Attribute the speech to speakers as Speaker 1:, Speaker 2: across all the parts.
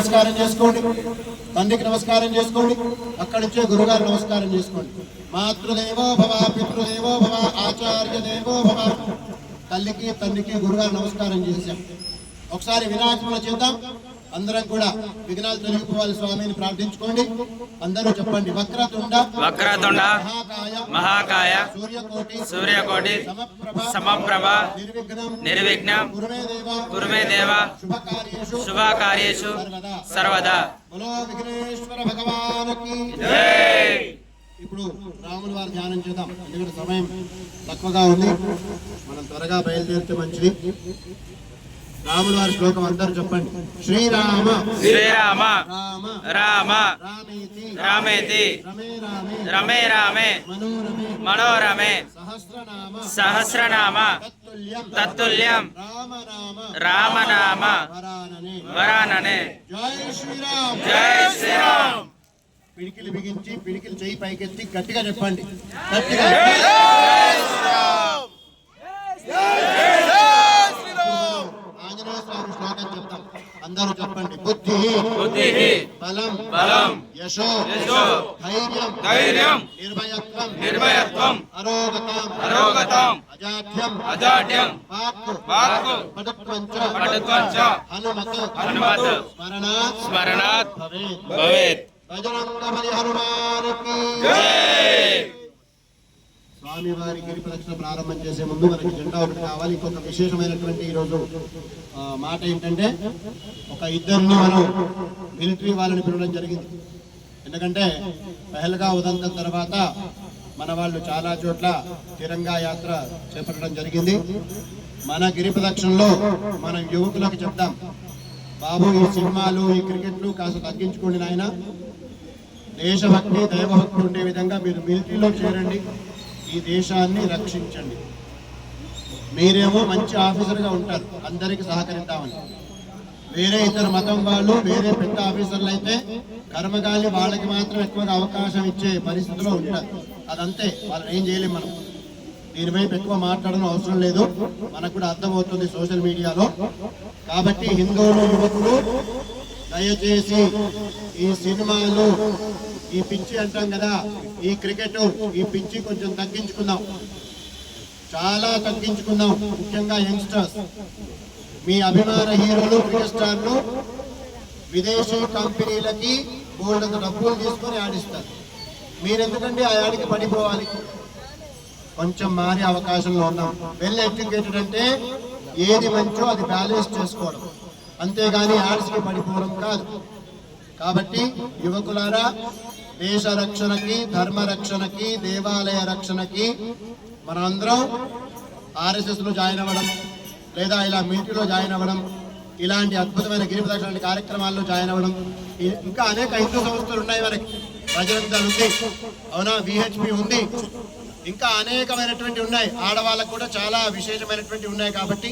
Speaker 1: నమస్కారం చేసుకోండి. తండ్రికి నమస్కారం చేసుకోండి. అక్కడి నుంచే గురుగారు నమస్కారం చేసుకోండి. మాతృదేవో భవ పితృదేవో భవ ఆచార్య దేవో భవ. తల్లికి తండ్రికి గురుగారు నమస్కారం చేశాం. ఒకసారి వినాయకులు చేద్దాం. అందరం కూడా విఘ్నాలు తొలగిపోవాలి స్వామిని ప్రార్థించుకోండి. అందరూ చెప్పండి వక్రతుండ
Speaker 2: వక్రతుండ
Speaker 1: మహాకాయ
Speaker 2: మహాకాయ
Speaker 1: సూర్యకోటి
Speaker 2: సూర్యకోటి
Speaker 1: సమప్రభ
Speaker 2: సమప్రభ
Speaker 1: నిర్విఘ్నం కురుమే దేవ శుభకార్యేషు సర్వదా. విఘ్నేశ్వర భగవానికి.
Speaker 2: జై!
Speaker 1: ఇప్పుడు రాముల వారి ధ్యానం చేద్దాం. ఎందుకంటే సమయం తక్కువగా ఉంది. మనం త్వరగా బయలుదేరితే మంచిది. రాముల వారి శ్లోకం అందరూ చెప్పండి. శ్రీరామ.
Speaker 2: శ్రీరామ.
Speaker 1: రామ.
Speaker 2: రామ.
Speaker 1: రామేతి. రమే రామే.
Speaker 2: రమే రామే.
Speaker 1: మనోరమే. సహస్రనామ. తత్తుల్యం.
Speaker 2: తత్తుల్యం.
Speaker 1: రామనామ. వరాననే.
Speaker 2: వరాననే.
Speaker 1: జై శ్రీరామ్.
Speaker 2: జై శ్రీరామ్.
Speaker 1: పిడికిలు బిగించి పిడికిలు చేయి పైకెత్తి గట్టిగా చెప్పండి. గట్టిగా బలం
Speaker 2: బలం
Speaker 1: యశో
Speaker 2: యశో
Speaker 1: ధైర్యం
Speaker 2: ధైర్యం
Speaker 1: నిర్భయత్వం
Speaker 2: నిర్భయత్వం
Speaker 1: అరోగతం
Speaker 2: అరోగతం
Speaker 1: అజాఢ్యం
Speaker 2: అజాడ్యం
Speaker 1: వాక్కు
Speaker 2: వాక్కు
Speaker 1: పటుత్వం చ
Speaker 2: పటుత్వం చ
Speaker 1: హనుమత్
Speaker 2: హనుమత్
Speaker 1: స్మరణాత్
Speaker 2: స్మరణాత్
Speaker 1: భవేత్
Speaker 2: భవేత్
Speaker 1: బజరంగ బలి హనుమానికి
Speaker 2: జై
Speaker 1: స్వామి వారి గిరి ప్రదక్షిణ ప్రారంభం చేసే ముందు మనకి జెండా ఒకటి కావాలి. ఇంకొక విశేషమైనటువంటి ఈరోజు మాట ఏంటంటే ఒక ఇద్దరిని మనం మిలిటరీ వాళ్ళని పిలవడం జరిగింది. ఎందుకంటే పెహల్గా ఉదంతం తర్వాత మన వాళ్ళు చాలా చోట్ల తిరంగా యాత్ర చేపట్టడం జరిగింది. మన గిరి ప్రదక్షిణలో మన యువకులకు చెప్తాం బాబు ఈ సినిమాలు ఈ క్రికెట్లు కాస్త తగ్గించుకోండి నాయన. దేశభక్తి దైవభక్తి ఉండే విధంగా మీరు మిలిటరీలో చేరండి. ఈ దేశాన్ని రక్షించండి. మీరేమో మంచి ఆఫీసర్గా ఉంటారు. అందరికి సహకరిద్దామని. వేరే ఇతర మతం వాళ్ళు వేరే పెద్ద ఆఫీసర్లు అయితే కర్మగాలి వాళ్ళకి మాత్రం ఎక్కువగా అవకాశం ఇచ్చే పరిస్థితిలో ఉంటారు. అదంతే. వాళ్ళని ఏం చేయలేము మనం. దీని ఎక్కువ మాట్లాడడం అవసరం లేదు. మనకు కూడా అర్థమవుతుంది సోషల్ మీడియాలో. కాబట్టి హిందువులు యువకులు దయచేసి ఈ సినిమాలు ఈ పిచ్చి అంటాం కదా. ఈ క్రికెట్ ఈ పిచ్చి కొంచెం తగ్గించుకుందాం. చాలా తగ్గించుకుందాం ముఖ్యంగా యంగ్స్టర్స్. మీ అభిమాన హీరోలు క్రికెట్ స్టార్లు విదేశీ కంపెనీలకి బోల్డంత డబ్బులు తీసుకొని ఆడిస్తారు. మీరెందుకండి ఆ ఆడికి పడిపోవాలి? కొంచెం మారే అవకాశంలో ఉన్నాం. వెల్ ఎడ్యుకేటెడ్ అంటే ఏది మంచో అది బ్యాలెన్స్ చేసుకోవడం. అంతేగాని ఆర్ట్స్కి పడిపోవడం కాదు. కాబట్టి యువకులారా దేశ రక్షణకి ధర్మ రక్షణకి దేవాలయ రక్షణకి మనందరం ఆర్ఎస్ఎస్లో జాయిన్ అవ్వడం లేదా ఇలా మీటిలో జాయిన్ అవ్వడం ఇలాంటి అద్భుతమైన గిరి ప్రదక్షిణ కార్యక్రమాల్లో జాయిన్ అవ్వడం ఇంకా అనేక హిందూ సంస్థలు ఉన్నాయి మనకి. ప్రజలంతా ఉంది. అవునా? విహెచ్పి ఉంది. ఇంకా అనేకమైనటువంటి ఉన్నాయి. ఆడవాళ్ళకు కూడా చాలా విశేషమైనటువంటి ఉన్నాయి కాబట్టి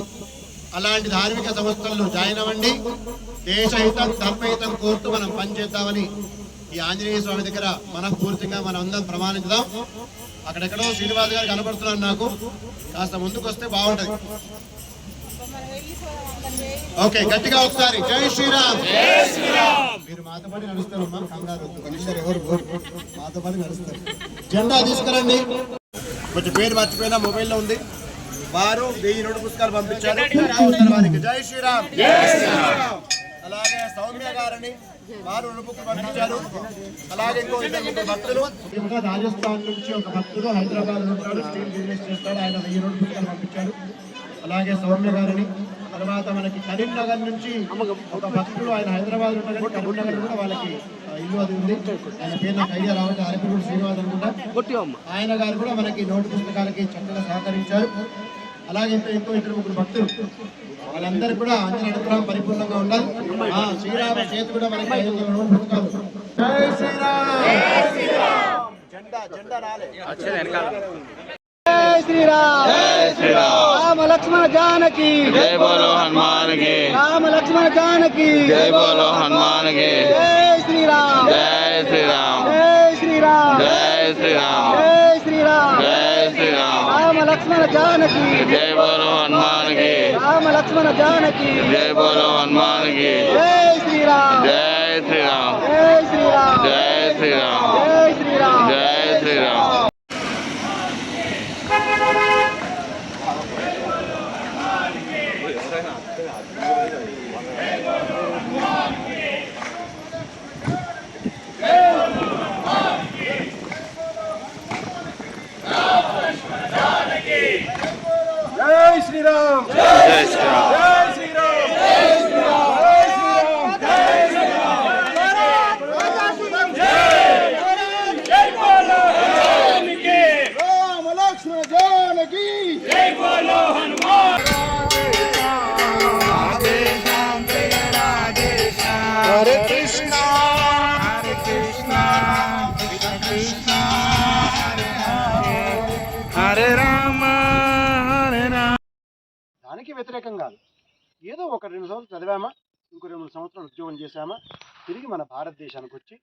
Speaker 1: అలాంటి ధార్మిక సంస్థల్లో జాయిన్ అవ్వండి. దేశహితం ధర్మహితం కోరుతూ మనం పనిచేద్దామని ఈ ఆంజనేయ స్వామి దగ్గర మనస్ఫూర్తిగా మనం అందరం ప్రమాణించుదాం అక్కడెక్కడో శ్రీనివాస్ గారు కనపడుతున్నారు నాకు. కాస్త ముందుకు వస్తే బాగుంటది. ఓకే గట్టిగా ఒకసారి. జై శ్రీరామ్. మీరు మాతో పాటు నడుస్తారమ్మా. కమిషనర్ ఎవరు. మాతో పాటు నడుస్తారు. జెండా తీసుకురండి. కొంచెం పేరు మర్చిపోయినా మొబైల్లో ఉంది. వారు వెయ్యి రెండు పుస్తకాలు పంపించారు. వారికి జై శ్రీరామ్. అలాగే సౌమ్య గారని వారు రెండు పంపించారు. అలాగే ఇంకో ఇద్దరు ముగ్గురు భక్తులు. ఇంకా రాజస్థాన్ నుంచి ఒక భక్తుడు హైదరాబాద్ ఉంటాడు స్టీల్ బిజినెస్ చేస్తాడు. ఆయన వెయ్యి రెండు పుస్తకాలు పంపించాడు అలాగే సౌమ్య గారిని. తర్వాత మనకి కరీంనగర్ నుంచి ఒక భక్తుడు ఆయన హైదరాబాద్ ఉంటాడు కరీంనగర్ కూడా వాళ్ళకి ఇల్లు అది ఉంది. ఆయన పేరు ఐడియా రావట్లేదు అరపిగూడు శ్రీనివాస్ అనుకుంటా. ఆయన గారు కూడా మనకి నోటు పుస్తకాలకి చక్కగా సహకరించారు. అలాగే ఇంకా ఇంకో ఇద్దరు ముగ్గురు భక్తులు వాళ్ళందరూ కూడా అందరి అనుగ్రహం పరిపూర్ణంగా ఉండాలి. శ్రీరామ చేతి కూడా మనకి ఐదు
Speaker 3: రామ లక్ష్మణ జానకి!
Speaker 4: జై బోలో హనుమాన్కి
Speaker 3: రామ లక్ష్మణ జానకి! జై
Speaker 4: బోలో
Speaker 3: హనుమాన్కి శ్రీరామ్!
Speaker 4: జయ శ్రీరామ్!
Speaker 3: జయ శ్రీరామ్!
Speaker 4: జయ శ్రీరామ్!
Speaker 3: జయ లక్ష్మణ జానకి.
Speaker 4: జై బోలో హనుమానికి.
Speaker 3: రామ లక్ష్మణ జానకి. జై బోలో హనుమానికి.
Speaker 4: జై శ్రీరామ్.
Speaker 3: జై శ్రీరామ్.
Speaker 4: జయ శ్రీరామ్.
Speaker 3: జై శ్రీరామ్. Let's Jai Shri వ్యతిరేకం కాదు. ఏదో ఒక రెండు సంవత్సరాలు చదివామా ఇంకో రెండు మూడు సంవత్సరాలు ఉద్యోగం చేశామా తిరిగి మన భారతదేశానికి వచ్చి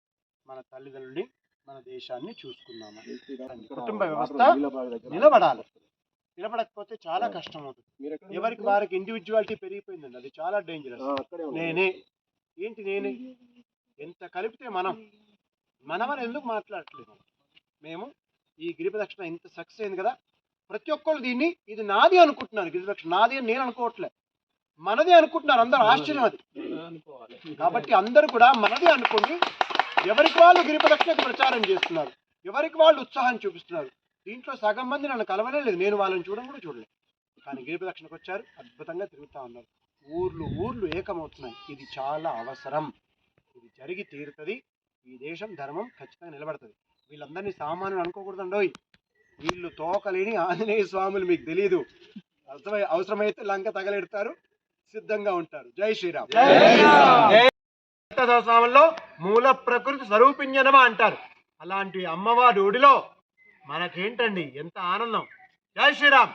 Speaker 3: మన తల్లిదండ్రుల్ని మన దేశాన్ని చూసుకున్నామా కుటుంబ వ్యవస్థ నిలబడాలి. నిలబడకపోతే చాలా కష్టం అవుతుంది ఎవరికి వారికి ఇండివిజువాలిటీ పెరిగిపోయిందండి అది చాలా డేంజరస్ నేనే ఏంటి నేనే? ఎంత కలిపితే మనం? మనమని ఎందుకు మాట్లాడట్లేదు? మేము ఈ గిరిప్రదక్షిణ ఇంత సక్సెస్ అయింది కదా ప్రతి ఒక్కళ్ళు దీన్ని ఇది నాది అనుకుంటున్నారు గిరిప్రదక్షిణ నాది అని నేను అనుకోవట్లే. మనది అనుకుంటున్నారు అందరూ ఆశ్చర్యం అది. కాబట్టి అందరూ కూడా మనది అనుకుని ఎవరికి వాళ్ళు గిరిప్రదక్షిణకు ప్రచారం చేస్తున్నారు ఎవరికి వాళ్ళు ఉత్సాహం చూపిస్తున్నారు దీంట్లో సగం మంది నన్ను కలవనే లేదు. నేను వాళ్ళని చూడడం కూడా చూడలేదు. కానీ గిరిప్రదక్షిణకు వచ్చారు అద్భుతంగా తిరుగుతూ ఉన్నారు. ఊర్లు ఊర్లు ఏకమవుతున్నాయి. ఇది చాలా అవసరం. ఇది జరిగి తీరుతుంది. ఈ దేశం ధర్మం ఖచ్చితంగా నిలబడుతుంది. వీళ్ళందరినీ సామాన్యులు అనుకోకూడదండోయ్. వీళ్ళు తోకలేని ఆంజనేయ స్వాములు మీకు తెలియదు అవసరమై అవసరమైతే లంక తగలెడతారు సిద్ధంగా ఉంటారు. జై శ్రీరామ్. సహస్రనామంలో మూల ప్రకృతి స్వరూపిణ్యనమ అంటారు. అలాంటి అమ్మవారి ఒడిలో మనకేంటండి ఎంత ఆనందం. జై శ్రీరామ్.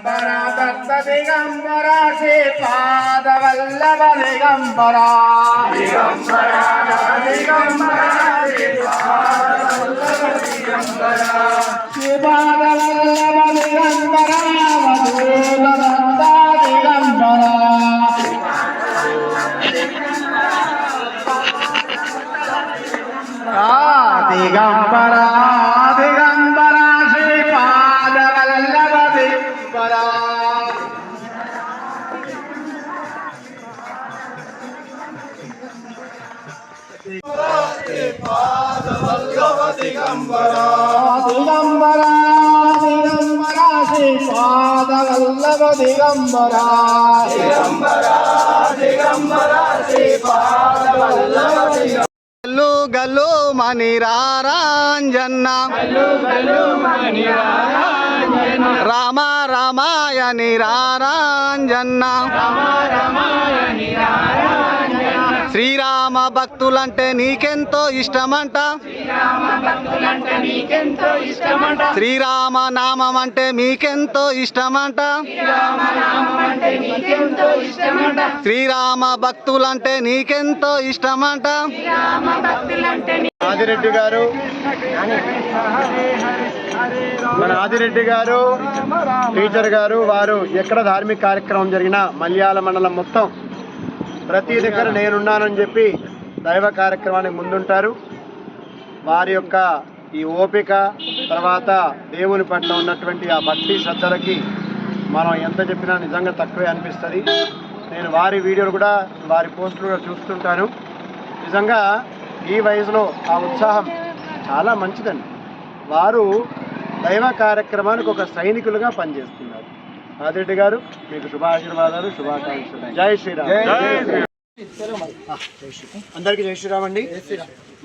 Speaker 5: దిగంబర దత్త దిగంబర శ్రీ పాదవల్లభ దిగంబర దిగంబర దిగంబర శ్రీ పాదవల్లభ దిగంబర శ్రీ పాదవల్లభ దిగంబర. దిగంబర దిగంబర శ్రీపాద వల్లభ దిగంబర దిగంబర దిగంబర
Speaker 3: గల్లు గల్లు మణి రారాంజన్న. రామ రామాయణి రారాంజన్న. శ్రీరామ భక్తులంటే నీకెంతో ఇష్టమంట. శ్రీరామ నామం అంటే మీకెంతో ఇష్టమంట. శ్రీరామ భక్తులంటే నీకెంతో ఇష్టమంట.
Speaker 1: ఆదిరెడ్డి గారు. మన ఆదిరెడ్డి గారు టీచర్ గారు వారు ఎక్కడ ధార్మిక కార్యక్రమం జరిగినా మలయాళ మండలం మొత్తం ప్రతి దగ్గర నేనున్నానని చెప్పి దైవ కార్యక్రమానికి ముందుంటారు. వారి యొక్క ఈ ఓపిక తర్వాత దేవుని పట్ల ఉన్నటువంటి ఆ భక్తి శ్రద్ధలకి మనం ఎంత చెప్పినా నిజంగా తక్కువే అనిపిస్తుంది. నేను వారి వీడియోలు కూడా వారి పోస్టులు కూడా చూస్తుంటాను. నిజంగా ఈ వయసులో ఆ ఉత్సాహం చాలా మంచిదండి. వారు దైవ కార్యక్రమానికి ఒక సైనికులుగా పనిచేస్తున్నారు. ఆదిరెడ్డి గారు మీకు శుభాశీర్వాదాలు శుభాకాంక్షలు. జై శ్రీరామ్. అందరికీ జై శ్రీరామ్ అండి.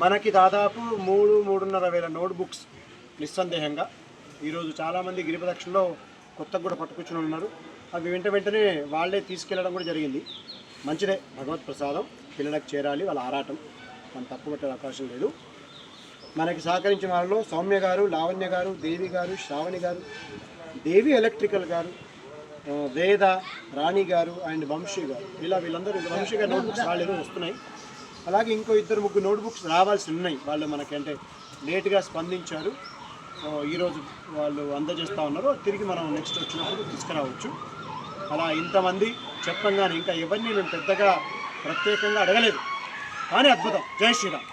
Speaker 1: మనకి దాదాపు మూడు మూడున్నర వేల నోట్ బుక్స్ నిస్సందేహంగా ఈరోజు చాలామంది గిరిప్రదక్షిణలో కొత్తగా కూడా పట్టుకొచ్చిన ఉన్నారు. అవి వెంట వెంటనే వాళ్ళే తీసుకెళ్ళడం కూడా జరిగింది. మంచిదే భగవత్ ప్రసాదం పిల్లలకు చేరాలి వాళ్ళ ఆరాటం. మనం తప్పు పెట్టే అవకాశం లేదు. మనకి సహకరించిన వాళ్ళలో సౌమ్య గారు లావణ్య గారు దేవి గారు శ్రావణి గారు దేవి ఎలక్ట్రికల్ గారు వేద రాణి గారు అండ్ వంశీ గారు. ఇలా వీళ్ళందరూ వంశీ గారు నోట్బుక్స్ రాలేదు వస్తున్నాయి. అలాగే ఇంకో ఇద్దరు ముగ్గురు నోట్బుక్స్ రావాల్సి ఉన్నాయి. వాళ్ళు మనకంటే లేట్గా స్పందించారు. ఈరోజు వాళ్ళు అందజేస్తూ ఉన్నారు. తిరిగి మనం నెక్స్ట్ వచ్చినప్పుడు తీసుకురావచ్చు. అలా ఇంతమంది చెప్పంగానే ఇంకా ఎవరిని మేము పెద్దగా ప్రత్యేకంగా అడగలేదు. కానీ అద్భుతం. జై శ్రీరామ్.